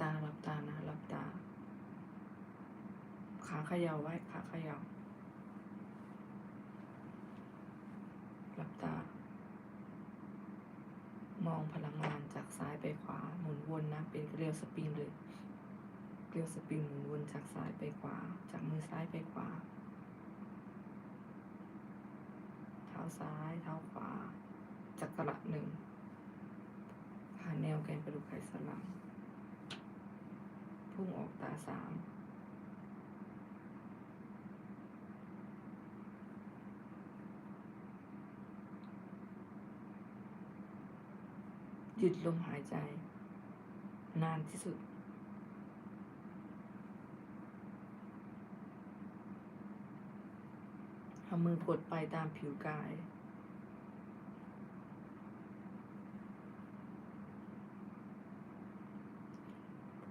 ตาหลับตานะหลับตา ขาเขย่าไว้ขาเขย่าหลับตา มองพลังงานจากซ้ายไปขวาหมุนวนนะ เป็นเกลียวสปริงเลยเกลียวสปริงหมุนวนจากซ้ายไปขวา จากมือซ้ายไปขวา เท้าซ้ายเท้าขวาจักระหนึ่งผ่านแนวแกนกระดูกไขสันหลัง พุ่งออกตาสามหยุดลมหายใจ นานที่สุดเอามือกดไปตามผิวกาย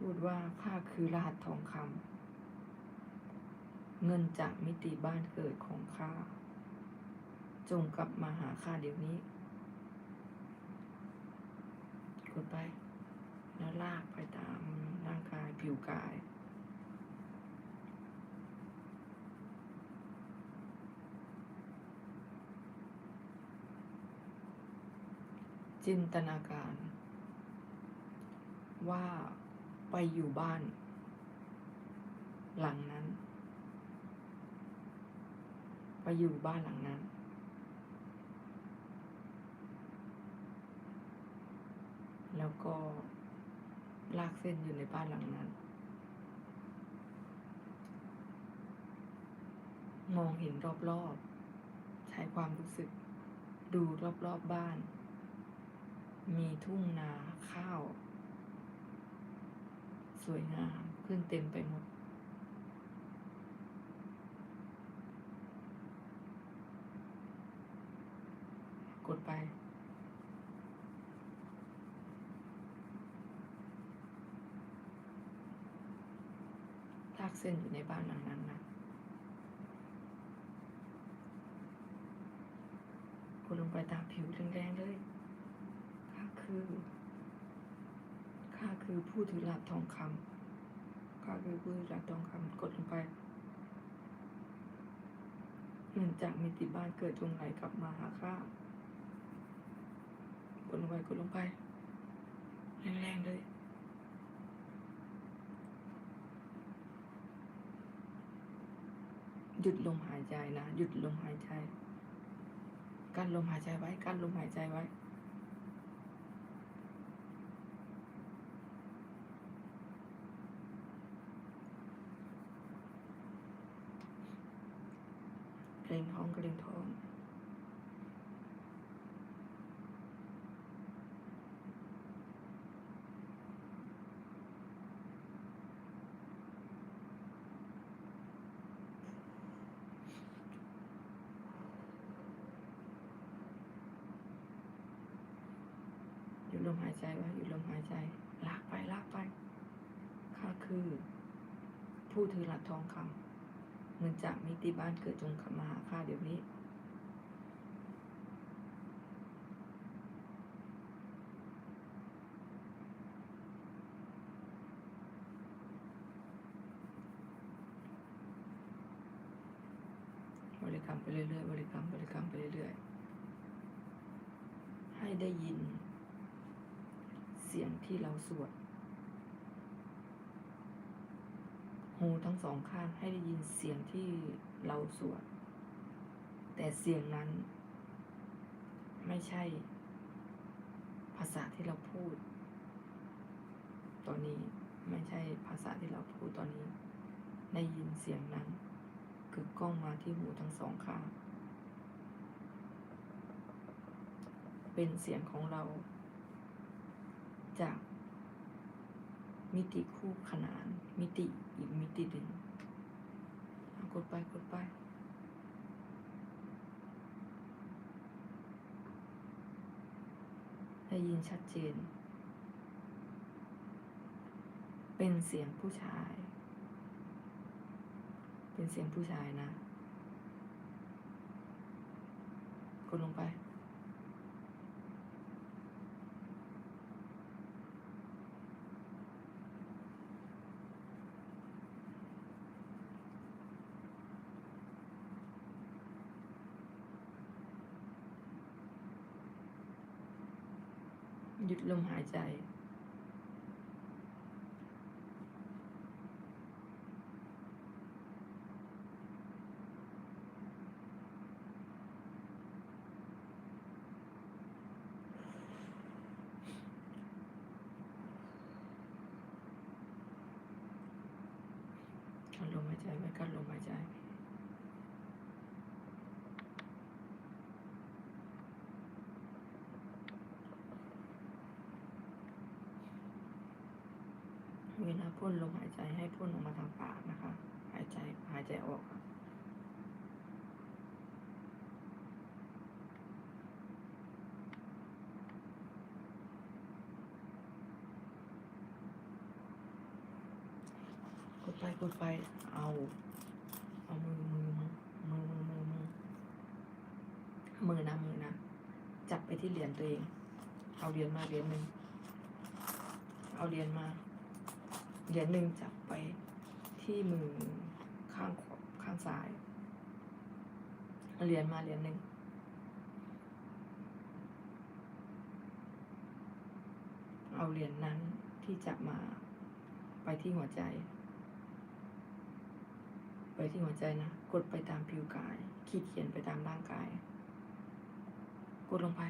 พูดว่าข้าคือรหัสทองคำเงินจากมิติบ้านเกิดของข้า จงกลับมาหาข้าเดี๋ยวนี้กดไป แล้วลากไปตามร่างกายผิวกายจินตนาการ ว่า ไปอยู่บ้าน หลังนั้น ไปอยู่บ้านหลังนั้น แล้วก็ลากเส้นอยู่ในบ้านหลังนั้น มองเห็นรอบๆ ใช้ความรู้สึก ดูรอบๆบบ้าน มีทุ่งนาข้าว สวยงามขึ้นเต็มไปหมด กดไปลากเส้นอยู่ในบ้านหลังนั้นนะกดลงไปตามผิวแดงๆเลย ข้าคือ ข้า คือผู้ถือหลับทองคำข้าคือผู้ถือหลับทองคำกดลงไปเงินจากมิติบ้านเกิดจงไหลกลับมาหาข้ากดลงไปกดลงไปแรงๆเลยหยุดลมหายใจนะ หยุดลมหายใจ กั้นลมหายใจไว้ กั้นลมหายใจไว้ เกรงท้องเกรงท้องหยุดลมหายใจไว้หยุดลมหายใจ ลากไปลากไปข้าคือ ผู้ถือหลักทองคำ เงินจากมิติบ้านเกิดจงขับมาหาข้าเดี๋ยวนี้ บริกรรมไปเรื่อยๆ บริกรรม บริกรรมไปเรื่อยๆ ให้ได้ยิน เสียงที่เราสวด หูทั้งสองข้างให้ได้ยินเสียงที่เราสวด แต่เสียงนั้น ไม่ใช่ ภาษาที่เราพูด ตอนนี้ไม่ใช่ภาษาที่เราพูดตอนนี้ ได้ยินเสียงนั้น คือกล้องมาที่หูทั้งสองข้าง เป็นเสียงของเรา จาก มิติคู่ขนาน มิติอีกมิติหนึ่งกดไปกดไป ได้ยินชัดเจน เป็นเสียงผู้ชาย เป็นเสียงผู้ชายนะ กดลงไป หยุดลมหายใจ พ่นลมหายใจให้พ่นออกมาทางปากนะคะ หายใจหายใจออกกดไปกดไปเอาเอามือมือมือมือมือมือมือนะมือนะจับไปที่เหรียญตัวเอง เอาเหรียญมาเหรียญหนึ่งเอาเหรียญมา เหรียญหนึ่งจับไปที่มือข้างขวาข้างซ้ายเหรียญมาเหรียญหนึ่งเอาเหรียญนั้นที่จับมาไปที่หัวใจ ไปที่หัวใจนะ กดไปตามผิวกาย ขีดเขียนไปตามร่างกาย กดลงไป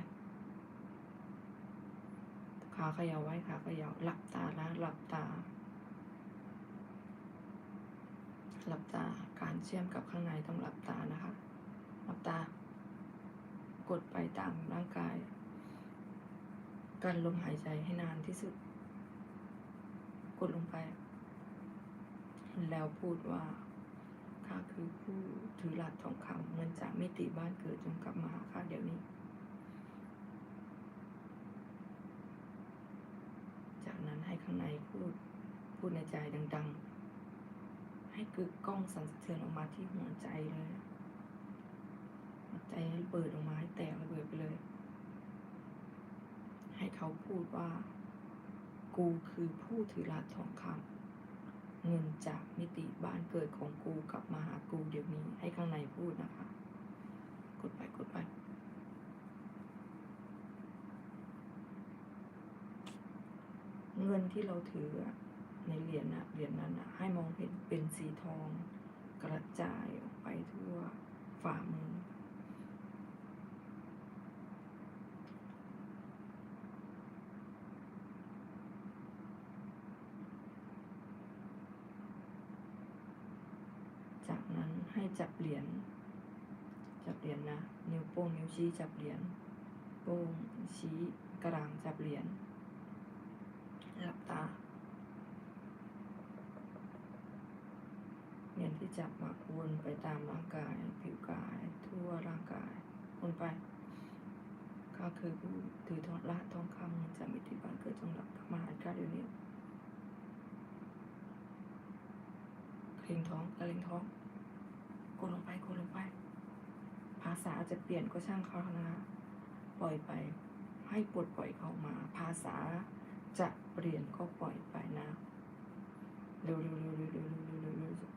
ขาเขย่าไว้ขาเขย่าหลับตานะหลับตา หลับตาการเชื่อมกับข้างในต้องหลับตานะคะ หลับตา กดไปตามร่างกายการลมหายใจให้นานที่สุด กดลงไป แล้วพูดว่าข้าคือผู้ถือหลักทองคำเงินจากมิติบ้านเกิดจงกลับมาหาข้าเดี๋ยวนี้ จากนั้นให้ข้างในพูด พูดในใจดัง ๆ ให้กึกก้องสั่นสะเทือนออกมาที่หัวใจเลยหัวใจระเบิดออกมาให้แตกระเบิดไปเลย ให้เขาพูดว่า กูคือผู้ถือหลักทองคำเงินจากมิติบ้านเกิดของกูกลับมาหากูเดี๋ยวนี้ให้ข้างในพูดนะคะ กดไปกดไปเงินที่เราถืออะ ในเหรียญนะเหรียญนั้นนะให้มองเห็นเป็นสีทองกระจายออกไปทั่วฝ่ามือจากนั้นให้จับเหรียญ จับเหรียญนะนิ้วโป้งนิ้วชี้จับเหรียญ โป้งชี้กลางจับเหรียญ จับหมักวนไปตามร่างกาย ผิวกาย ทั่วร่างกายวนไป ก็คือผู้ถือทองละทองคำจะมีติบันเกิดจงหลับมาหาข้ารเดียวนี้เล็งท้องกระเล็งท้องกดลงไปกดลงไป ภาษาจะเปลี่ยนก็ช่างเขานะปล่อยไป ให้ปลดปล่อยเข้ามา ภาษาจะเปลี่ยนก็ปล่อยไปนะเร็วเร็วเร็วเร็วเร็วเร็วเร็ว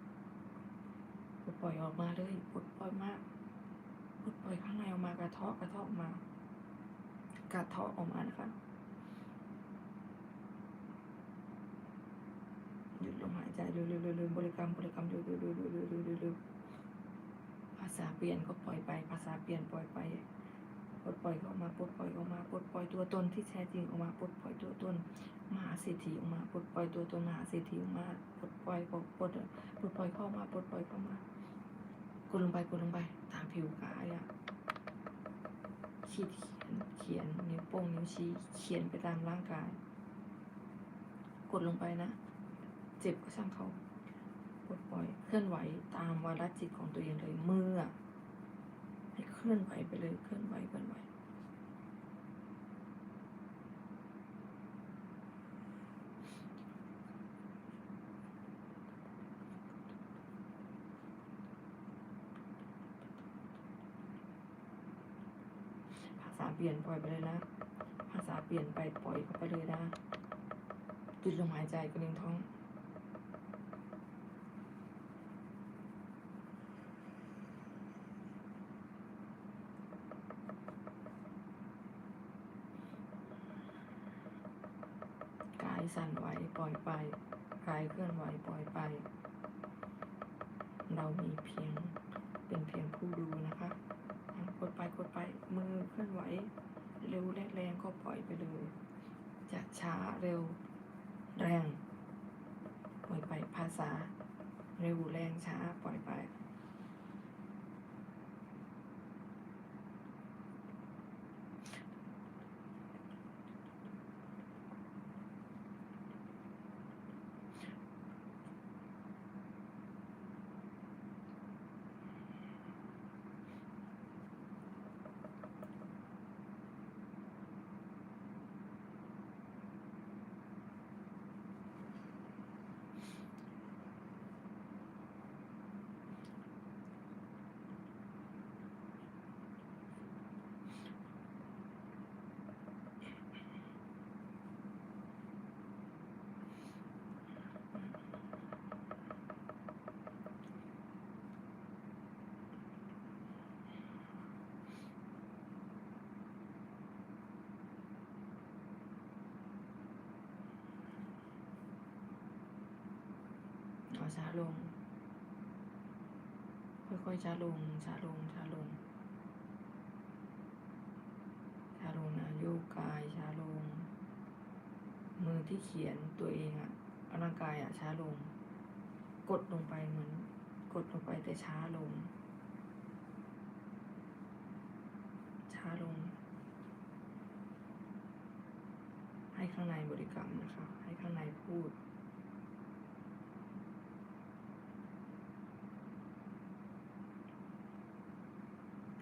ดปล่อยออกมาเลยปลดปล่อยมากปลดปล่อยข้างในออกมากระเทาะกระเทาะออกมากระเทาะออกมานะคะหยุดลมหายใจเร็วๆๆๆบริกรรมบริกรรมเร็วๆๆๆๆภาษาเปลี่ยนก็ปล่อยไป ภาษาเปลี่ยนปล่อยไปปลดปล่อยออกมาปลดปล่อยออกมาปลดปล่อยตัวตนที่แท้จริงออกมาปลดปล่อยตัวตนมหาเศรษฐีออกมาปลดปล่อยตัวตนมหาเศรษฐีออกมา ปล่อยปลดปลดปลดปล่อยเข้ามาปลดปล่อยเข้ามากดลงไปกดลงไป ตามผิวกายอะขีดเขียนเขียนนิ้วโป้งนิ้วชี้เขียนไปตามร่างกาย กดลงไปนะ เจ็บก็ช่างเขาปลดปล่อย เคลื่อนไหวตามวาระจิตของตัวเองเลยมืออะให้เคลื่อนไหวไปเลยเคลื่อนไหวเคลื่อนไหว ภาษาเป ลี่ยนปล่อยไปเลยนะ ภาษาเปลี่ยนไปปล่อยไปเลยนะหยุดลมหายใจกระเด็นท้องหสั่นไหวปล่อยไปกายเคลื่อนไหวปล่อยไป เรามีเพียงเป็นเพียงผู้ดูนะคะ กดไปกดไปมือเคลื่อนไหว เร็วแรกแรงก็ปล่อยไปเลยจะช้าเร็ว แรงปล่อยไปภาษา เร็วแรงช้าปล่อยไป เอช้าลง ค่อยๆช้าลงช้าลงช้าลงช้าลงนะโยกกายช้าลง มือที่เขียนตัวเองอะร่างกายอะช้าลง กดลงไปเหมือน กดลงไปแต่ช้าลง ช้าลง ให้ข้างในบริกรรมนะคะ ให้ข้างในพูด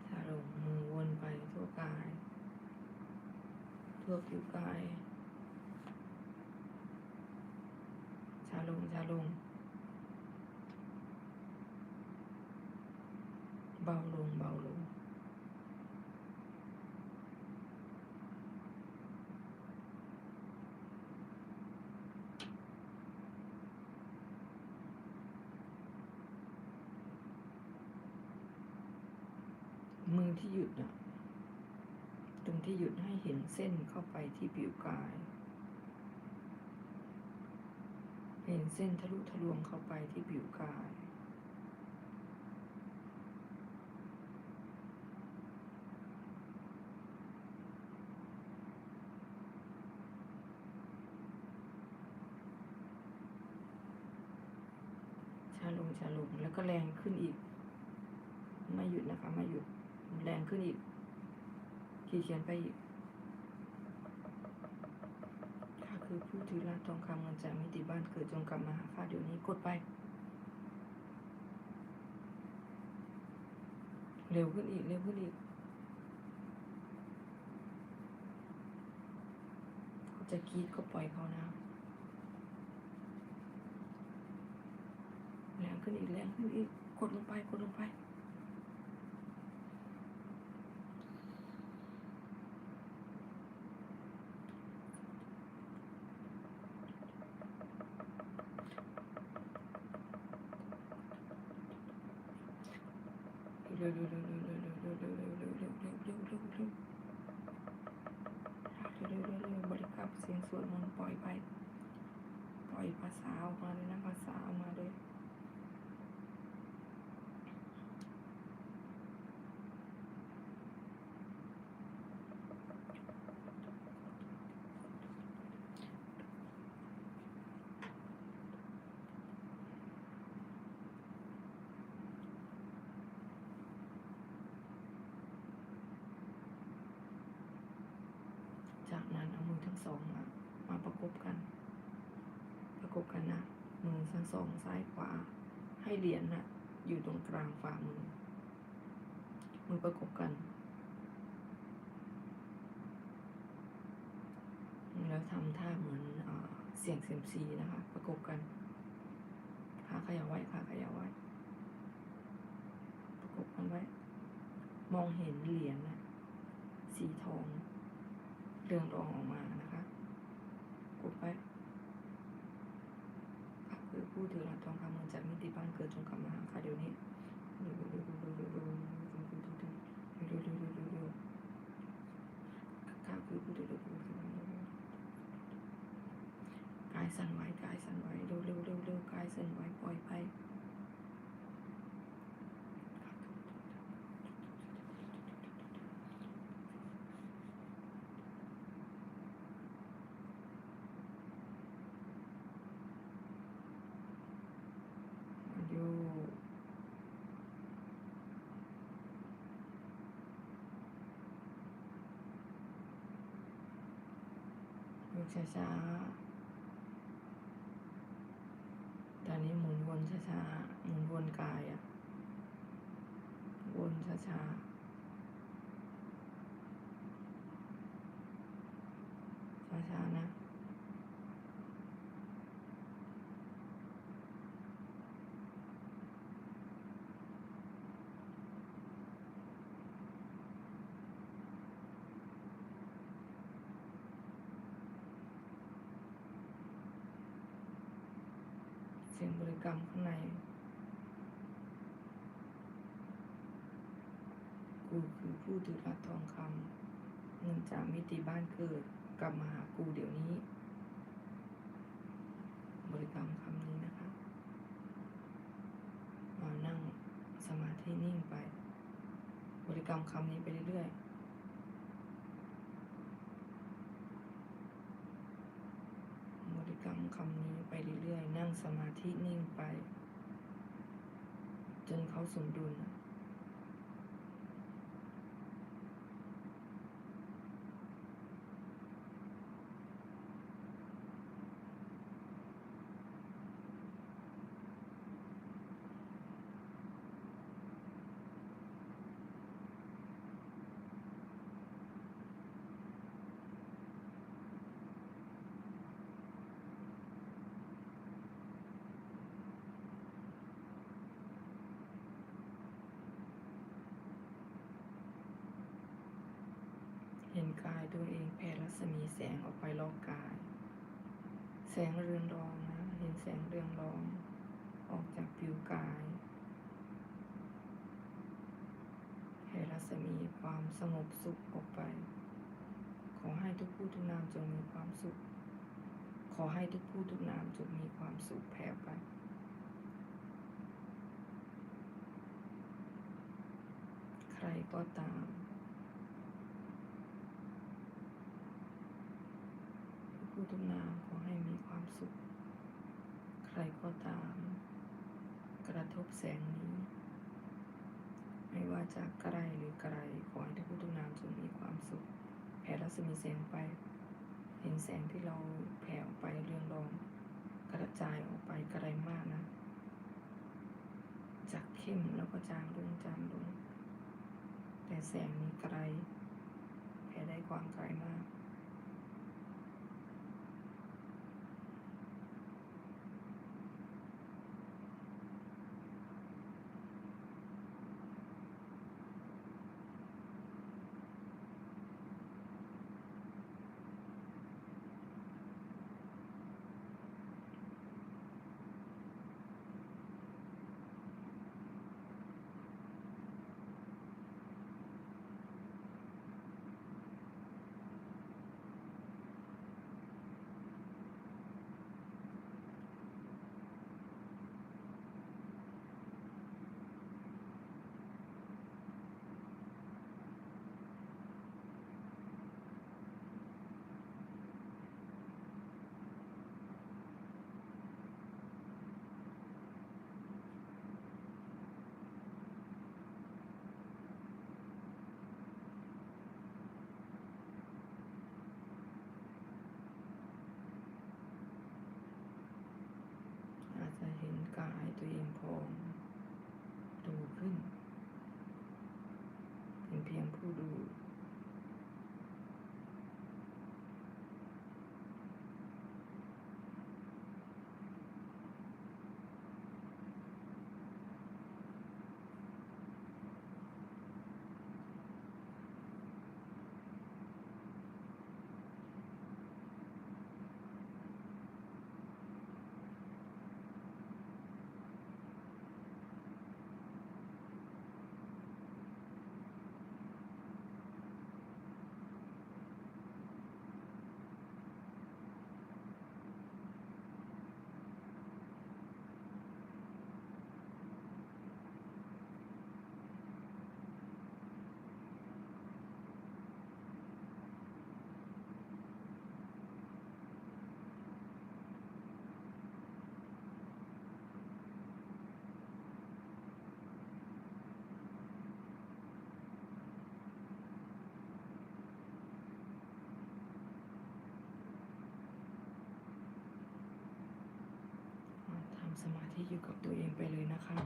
ช้าลงมือวนไปทั่วกาย ทั่วผิวกายช้าลงช้าลง เบาลงเบาลง มือที่หยุดน่ะ ที่หยุดให้เห็นเส้นเข้าไปที่ผิวกาย เห็นเส้นทะลุทะลวงเข้าไปที่ผิวกาย ชาลงชาลงแล้วก็แรงขึ้นอีก ไม่หยุดนะคะ ไม่หยุด แรงขึ้นอีก ขีดเขียนไปอีกข้าคือผู้ถือราชทองคำเงินจากมิติบ้านเกิดจงกลับมาหาข้าเดี๋ยวนี้กดไป เร็วขึ้นอีก เร็วขึ้นอีกเขาจะกรีดก็ปล่อยเขานะแรงขึ้นอีกแรงขึ้นอีก กดลงไป กดลงไป ออกมาเลยนะภาษาออกมาเลยจากนั้นเอามือทั้งสองมา มาประกบกัน กบกันนะมือทั้งสองซ้ายขวา ให้เหรียญนะ่ะ อยู่ตรงกลางฝ่ามือ มือประกบกัน แล้วทำท่าเหมือนเอเสียงเซยมซีนะคะ ประกบกันขาขยับไว้ขาขยับไว้ ประกบกันไว้ มองเห็นเหรียญนะสีทองเรืองรองออกมานะคะกดไปค่ะคือ ผู้ถือหลักทองคำเงินจะกมิติบ้านเกิดจงกลับมาหาค่ะเดี๋ยวนี้กายสั่นไหวกายสั่นไหวเร็วเร็วเร็วเร็วกายสั่นไหวปล่อยไป ช้าๆ ตอนนี้หมุนวนช้าๆ หมุนวนกายอะวนช้าๆ ช้าๆ นะ เสียงบริกรรมข้างใน กูคือผู้ถือรับทองคำเงินจากมิติบ้านเกิดกลับมาหากูเดี๋ยวนี้ บริกรรมคำนี้นะคะมานั่งสมาธินิ่งไป บริกรรมคำนี้ไปเรื่อยๆ บริกรรม คำนี้ไปเรื่อยๆ นั่งสมาธินิ่งไป จนเขาสมดุลน่ะ เห็นกายตัวเองแผ่รัศมีแสงออกไปรอบกาย แสงเรืองรองนะ เห็นแสงเรืองรอง ออกจากผิวกายแผ่รัศมีความสงบสุขออกไป ขอให้ทุกผู้ทุกนามจงมีความสุข ขอให้ทุกผู้ทุกนามจงมีความสุขแผ่ไปใครก็ตาม ผู้ ทุกนามขอให้มีความสุข ใครก็ตาม กระทบแสงนี้ ไม่ว่าจะไกลหรือไกลขอให้ทุกผู้ทุกนามจงมีความสุข แผ่รัศมีแสงไป เห็นแสงที่เราแผ่ออกไปเรืองรองกระจายออกไปไกลมากนะ จากเข้มแล้วก็จางลงจางลงแต่แสงนี้ไกลแผ่ได้ความไกลมาก ขึ้น เป็นเพียงผู้ดู สมาธิอยู่กับตัวเองไปเลยนะคะ